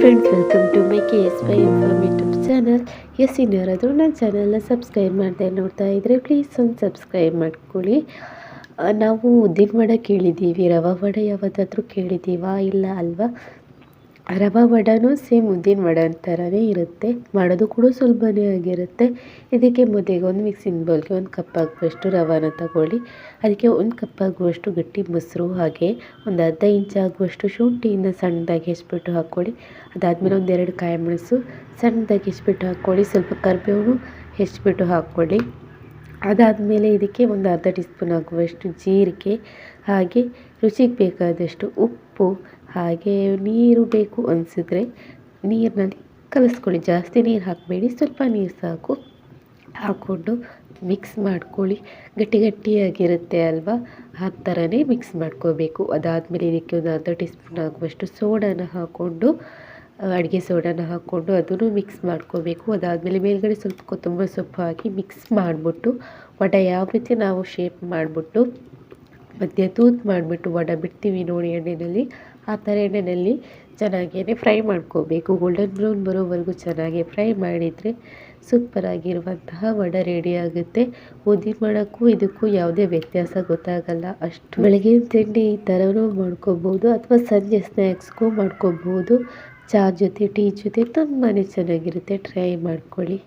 Friends welcome to my K S Y inform YouTube channel S ಇನ್ಯಾರಾದರೂ ನನ್ನ ಚಾನಲ್ನ subscribe ಮಾಡದೆ ನೋಡ್ತಾ ಇದ್ದರೆ ಪ್ಲೀಸ್ ಒಂದು ಸಬ್ಸ್ಕ್ರೈಬ್ ಮಾಡ್ಕೊಳ್ಳಿ. ನಾವು ಉದ್ದಿನ ವಡೆ ಕೇಳಿದ್ದೀವಿ, ರವೆ ವಡೆ ಯಾವುದಾದ್ರೂ ಕೇಳಿದ್ದೀವಾ, ಇಲ್ಲ ಅಲ್ವಾ? ರವೆ ವಡೆನೂ ಸೇಮ್ ಉದ್ದಿನ ವಡ ಥರನೇ ಇರುತ್ತೆ. ಮಾಡೋದು ಕೂಡ ಸುಲಭನೇ ಆಗಿರುತ್ತೆ. ಇದಕ್ಕೆ ಮುದ್ದೆಗೆ ಒಂದು ಮಿಕ್ಸಿಂಗ್ ಬೌಲ್ಗೆ ಒಂದು ಕಪ್ ಆಗುವಷ್ಟು ರವಾನ ತಗೊಳ್ಳಿ. ಅದಕ್ಕೆ ಒಂದು ಕಪ್ ಆಗುವಷ್ಟು ಗಟ್ಟಿ ಮೊಸರು ಹಾಗೆ ಒಂದು ಅರ್ಧ ಇಂಚ್ ಆಗುವಷ್ಟು ಶುಂಠಿಯಿಂದ ಸಣ್ಣದಾಗಿ ಹೆಚ್ಚಿಬಿಟ್ಟು ಹಾಕ್ಕೊಳ್ಳಿ. ಅದಾದಮೇಲೆ ಒಂದೆರಡು ಕಾಯಿ ಮೆಣಸು ಸಣ್ಣದಾಗಿ ಹೆಚ್ಚಿಬಿಟ್ಟು ಹಾಕ್ಕೊಳ್ಳಿ. ಸ್ವಲ್ಪ ಕರಿಬೇವು ಹೆಚ್ಚಿಬಿಟ್ಟು ಹಾಕ್ಕೊಳ್ಳಿ. ಅದಾದಮೇಲೆ ಇದಕ್ಕೆ ಒಂದು ಅರ್ಧ ಟೀ ಸ್ಪೂನ್ ಆಗುವಷ್ಟು ಜೀರಿಗೆ, ಹಾಗೆ ರುಚಿಗೆ ಬೇಕಾದಷ್ಟು ಉಪ್ಪು, ಹಾಗೆ ನೀರು ಬೇಕು ಅನಿಸಿದ್ರೆ ನೀರಿನಲ್ಲಿ ಕಲಿಸ್ಕೊಳ್ಳಿ. ಜಾಸ್ತಿ ನೀರು ಹಾಕಬೇಡಿ, ಸ್ವಲ್ಪ ನೀರು ಸಾಕು. ಹಾಕ್ಕೊಂಡು ಮಿಕ್ಸ್ ಮಾಡ್ಕೊಳ್ಳಿ. ಗಟ್ಟಿ ಗಟ್ಟಿಯಾಗಿರುತ್ತೆ ಅಲ್ವಾ? ಆ ಥರನೇ ಮಿಕ್ಸ್ ಮಾಡ್ಕೋಬೇಕು. ಅದಾದಮೇಲೆ ಇದಕ್ಕೆ ಒಂದು ಅರ್ಧ ಟೀ ಸ್ಪೂನ್ ಆಗುವಷ್ಟು ಸೋಡಾನ ಹಾಕ್ಕೊಂಡು ಅಡುಗೆ ಸೋಡಾನ ಹಾಕ್ಕೊಂಡು ಅದನ್ನು ಮಿಕ್ಸ್ ಮಾಡ್ಕೋಬೇಕು. ಅದಾದಮೇಲೆ ಮೇಲ್ಗಡೆ ಸ್ವಲ್ಪ ಕೊತ್ತಂಬರಿ ಸೊಪ್ಪು ಹಾಕಿ ಮಿಕ್ಸ್ ಮಾಡಿಬಿಟ್ಟು ವಡ ಯಾವ ರೀತಿ ನಾವು ಶೇಪ್ ಮಾಡಿಬಿಟ್ಟು ಮಧ್ಯೆ ತೂತ್ ಮಾಡಿಬಿಟ್ಟು ವಡ ಬಿಡ್ತೀವಿ ನೋಡಿ ಎಣ್ಣೆಯಲ್ಲಿ, ಆ ಥರ ಎಣ್ಣೆಯಲ್ಲಿ ಚೆನ್ನಾಗೇ ಫ್ರೈ ಮಾಡ್ಕೋಬೇಕು. ಗೋಲ್ಡನ್ ಬ್ರೌನ್ ಬರೋವರೆಗೂ ಚೆನ್ನಾಗಿ ಫ್ರೈ ಮಾಡಿದರೆ ಸೂಪರಾಗಿರುವಂತಹ ವಡೆ ರೆಡಿ ಆಗುತ್ತೆ. ಮಾಡೋಕ್ಕೂ ಇದಕ್ಕೂ ಯಾವುದೇ ವ್ಯತ್ಯಾಸ ಗೊತ್ತಾಗಲ್ಲ. ಅಷ್ಟು ಬೆಳಗಿನ ತಿಂಡಿ ಈ ಥರನೂ ಮಾಡ್ಕೋಬೋದು ಅಥವಾ ಸಂಜೆ ಸ್ನ್ಯಾಕ್ಸ್ಗೂ ಮಾಡ್ಕೋಬೋದು. ಚಹಾ ಜೊತೆ ಟೀ ಜೊತೆ ತುಂಬಾ ಚೆನ್ನಾಗಿರುತ್ತೆ. ಟ್ರೈ ಮಾಡ್ಕೊಳ್ಳಿ.